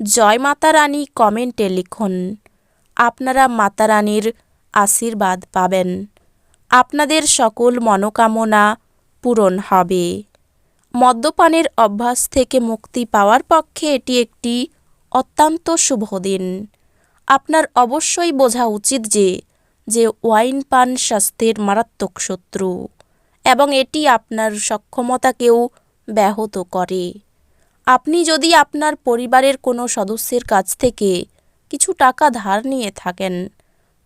জয় মাতা রানী কমেন্টে লিখুন, আপনারা মাতা রানীর আশীর্বাদ পাবেন। আপনাদের সকল মনোকামনা পূরণ হবে। মদ্যপানের অভ্যাস থেকে মুক্তি পাওয়ার পক্ষে এটি একটি অত্যন্ত শুভ দিন। আপনার অবশ্যই বোঝা উচিত যে যে ওয়াইন পান স্বাস্থ্যের মারাত্মক শত্রু, এবং এটি আপনার সক্ষমতাকেও ব্যাহত করে। আপনি যদি আপনার পরিবারের কোনো সদস্যের কাছ থেকে কিছু টাকা ধার নিয়ে থাকেন,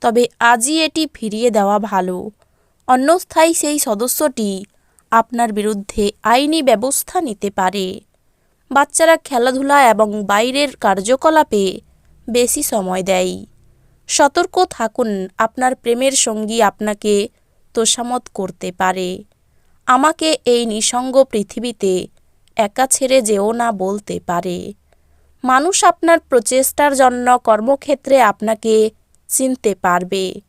তবে আজই এটি ফিরিয়ে দেওয়া ভালো। অন্যস্থায়ী সেই সদস্যটি আপনার বিরুদ্ধে আইনি ব্যবস্থা নিতে পারে। বাচ্চারা খেলাধুলা এবং বাইরের কার্যকলাপে বেশি সময় দেয়। সতর্ক থাকুন, আপনার প্রেমের সঙ্গী আপনাকে তোষামত করতে পারে। আমাকে এই নিসঙ্গ পৃথিবীতে একা ছেড়ে যেও না বলতে পারে। মানুষ আপনার প্রচেষ্টার জন্য কর্মক্ষেত্রে আপনাকে চিনতে পারবে।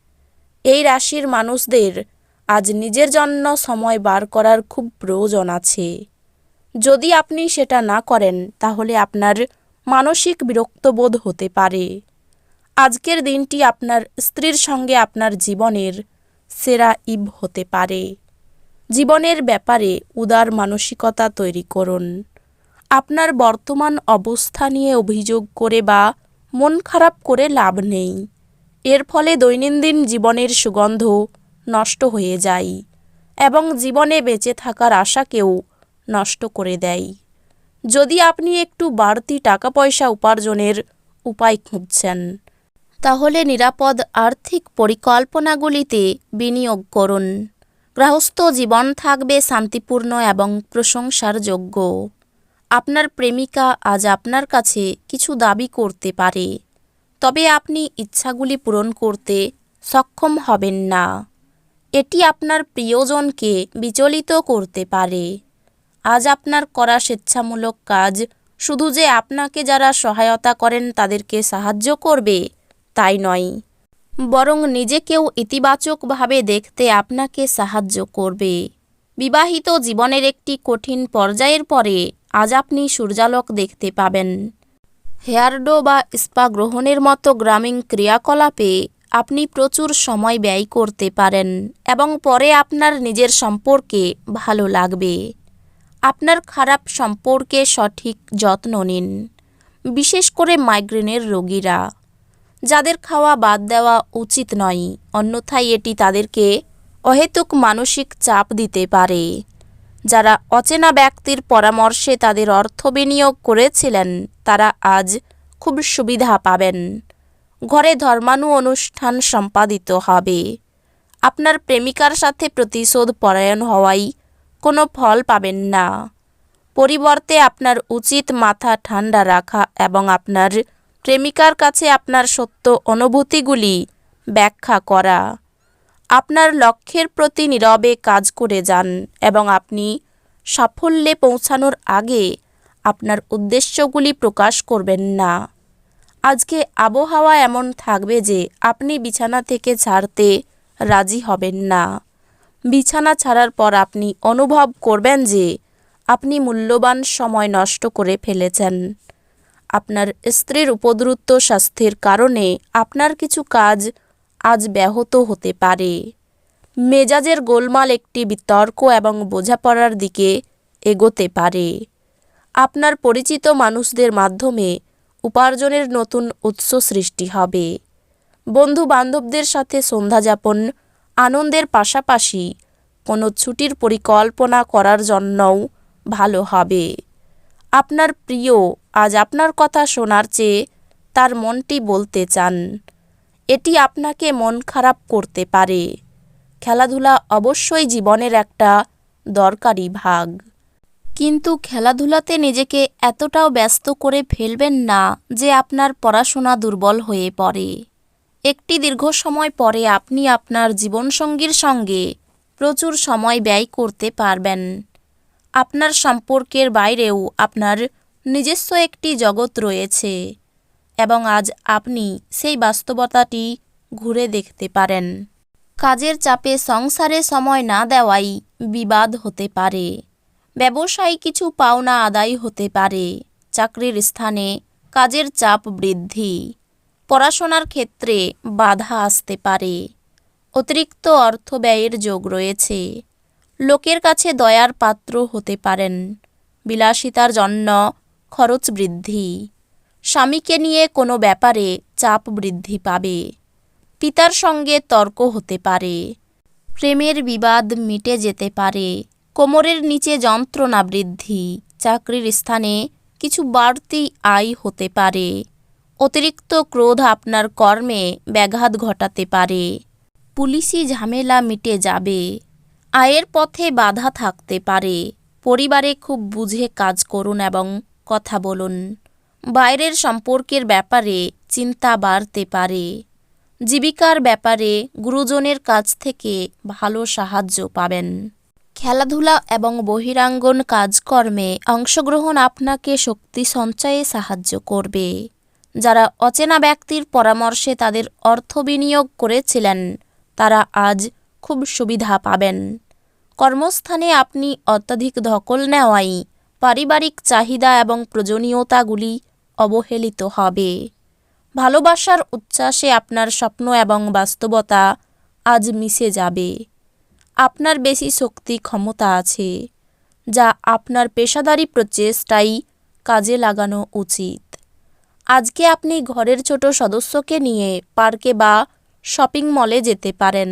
এই রাশির মানুষদের আজ নিজের জন্য সময় বার করার খুব প্রয়োজন আছে। যদি আপনি সেটা না করেন, তাহলে আপনার মানসিক বিরক্তবোধ হতে পারে। আজকের দিনটি আপনার স্ত্রীর সঙ্গে আপনার জীবনের সেরা ইব হতে পারে। জীবনের ব্যাপারে উদার মানসিকতা তৈরি করুন। আপনার বর্তমান অবস্থা নিয়ে অভিযোগ করে বা মন খারাপ করে লাভ নেই। এর ফলে দৈনন্দিন জীবনের সুগন্ধ নষ্ট হয়ে যায় এবং জীবনে বেঁচে থাকার আশাকেও নষ্ট করে দেয়। যদি আপনি একটু বাড়তি টাকা পয়সা উপার্জনের উপায় খুঁজছেন, তাহলে নিরাপদ আর্থিক পরিকল্পনাগুলিতে বিনিয়োগ করুন। গৃহস্থ জীবন থাকবে শান্তিপূর্ণ এবং প্রশংসার যোগ্য আপনার প্রেমিকা আজ আপনার কাছে কিছু দাবি করতে পারে, তবে আপনি ইচ্ছাগুলি পূরণ করতে সক্ষম হবেন না। এটি আপনার প্রিয়জনকে বিচলিত করতে পারে। আজ আপনার করা স্বেচ্ছামূলক কাজ শুধু যে আপনাকে যারা সহায়তা করেন তাদেরকে সাহায্য করবে, তাই নয়। বরং নিজেকেও ইতিবাচকভাবে দেখতে আপনাকে সাহায্য করবে। বিবাহিত জীবনের একটি কঠিন পর্যায়ের পরে আজ আপনি সূর্যালোক দেখতে পাবেন। হেয়ারডো বা স্পা গ্রহণের মতো গ্রামীণ ক্রিয়াকলাপে আপনি প্রচুর সময় ব্যয় করতে পারেন এবং পরে আপনার নিজের সম্পর্কে ভালো লাগবে। আপনার খারাপ সম্পর্কে সঠিক যত্ন নিন। বিশেষ করে মাইগ্রেনের রোগীরা। যাদের খাওয়া বাদ দেওয়া উচিত নয়, অন্যথায় এটি তাদেরকে অহেতুক মানসিক চাপ দিতে পারে। যারা অচেনা ব্যক্তির পরামর্শে তাদের অর্থ বিনিয়োগ করেছিলেন, তারা আজ খুব সুবিধা পাবেন। ঘরে ধর্মানু অনুষ্ঠান সম্পাদিত হবে। আপনার প্রেমিকার সাথে প্রতিশোধ পরায়ণ হওয়াই কোনো ফল পাবেন না। পরিবর্তে আপনার উচিত মাথা ঠান্ডা রাখা এবং আপনার প্রেমিকার কাছে আপনার সত্য অনুভূতিগুলি ব্যাখ্যা করা। আপনার লক্ষ্যের প্রতি নীরবে কাজ করে যান এবং আপনি সাফল্যে পৌঁছানোর আগে আপনার উদ্দেশ্যগুলি প্রকাশ করবেন না। আজকে আবহাওয়া এমন থাকবে যে আপনি বিছানা থেকে ছাড়তে রাজি হবেন না। বিছানা ছাড়ার পর আপনি অনুভব করবেন যে আপনি মূল্যবান সময় নষ্ট করে ফেলেছেন। আপনার স্ত্রীর উপদ্রুত স্বাস্থ্যের কারণে আপনার কিছু কাজ আজ ব্যাহত হতে পারে। মেজাজের গোলমাল একটি বিতর্ক এবং বোঝাপড়ার দিকে এগোতে পারে। আপনার পরিচিত মানুষদের মাধ্যমে উপার্জনের নতুন উৎস সৃষ্টি হবে। বন্ধু বান্ধবদের সাথে সন্ধ্যাযাপন, আনন্দের পাশাপাশি কোনো ছুটির পরিকল্পনা করার জন্যও ভালো হবে। আপনার প্রিয় আজ আপনার কথা শোনার চেয়ে তার মনটি বলতে চান। এটি আপনাকে মন খারাপ করতে পারে। খেলাধুলা অবশ্যই জীবনের একটা দরকারি ভাগ। কিন্তু খেলাধুলাতে নিজেকে এতটাও ব্যস্ত করে ফেলবেন না যে আপনার পড়াশোনা দুর্বল হয়ে পড়ে। একটি দীর্ঘ সময় পরে আপনি আপনার জীবনসঙ্গীর সঙ্গে প্রচুর সময় ব্যয় করতে পারবেন। আপনার সম্পর্কের বাইরেও আপনার নিজস্ব একটি জগৎ রয়েছে এবং আজ আপনি সেই বাস্তবতাটি ঘুরে দেখতে পারেন। কাজের চাপে সংসারে সময় না দেওয়াই বিবাদ হতে পারে। ব্যবসায় কিছু পাওনা আদায় হতে পারে। চাকরির স্থানে কাজের চাপ বৃদ্ধি। পড়াশোনার ক্ষেত্রে বাধা আসতে পারে। অতিরিক্ত অর্থ ব্যয়ের যোগ রয়েছে। লোকের কাছে দয়ার পাত্র হতে পারেন। বিলাসিতার জন্য খরচ বৃদ্ধি। স্বামীকে নিয়ে কোনো ব্যাপারে চাপ বৃদ্ধি পাবে। পিতার সঙ্গে তর্ক হতে পারে। প্রেমের বিবাদ মিটে যেতে পারে। কোমরের নিচে যন্ত্রণা বৃদ্ধি। চাকরির স্থানে কিছু বাড়তি আয় হতে পারে। অতিরিক্ত ক্রোধ আপনার কর্মে ব্যাঘাত ঘটাতে পারে। পুলিশি ঝামেলা মিটে যাবে। আয়ের পথে বাধা থাকতে পারে। পরিবারে খুব বুঝে কাজ করুন এবং কথা বলুন। বাইরের সম্পর্কের ব্যাপারে চিন্তা বাড়তে পারে। জীবিকার ব্যাপারে গুরুজনের কাছ থেকে ভালো সাহায্য পাবেন। খেলাধুলা এবং বহিরাঙ্গন কাজকর্মে অংশগ্রহণ আপনাকে শক্তি সঞ্চয়ে সাহায্য করবে। যারা অচেনা ব্যক্তির পরামর্শে তাদের অর্থ বিনিয়োগ করেছিলেন, তারা আজ খুব সুবিধা পাবেন। কর্মস্থানে আপনি অত্যাধিক ধকল নেওয়াই পারিবারিক চাহিদা এবং প্রয়োজনীয়তাগুলি অবহেলিত হবে। ভালোবাসার উচ্ছ্বাসে আপনার স্বপ্ন এবং বাস্তবতা আজ মিশে যাবে। আপনার বেশি শক্তি ক্ষমতা আছে, যা আপনার পেশাদারি প্রচেষ্টাই কাজে লাগানো উচিত। আজকে আপনি ঘরের ছোট সদস্যকে নিয়ে পার্কে বা শপিং মলে যেতে পারেন।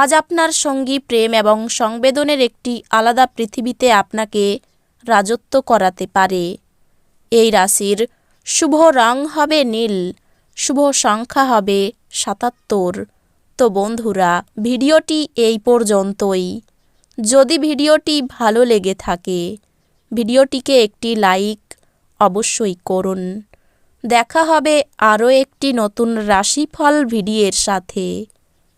আজ আপনার সঙ্গী প্রেম এবং সংবেদনের একটি আলাদা পৃথিবীতে আপনাকে রাজত্ব করাতে পারে। এই রাশির শুভ রং হবে নীল, শুভ সংখ্যা হবে সাতাত্তর। তো বন্ধুরা, ভিডিওটি এই পর্যন্তই। যদি ভিডিওটি ভালো লেগে থাকে, ভিডিওটিকে একটি লাইক অবশ্যই করুন। দেখা হবে আরও একটি নতুন রাশিফল ভিডিওর সাথে।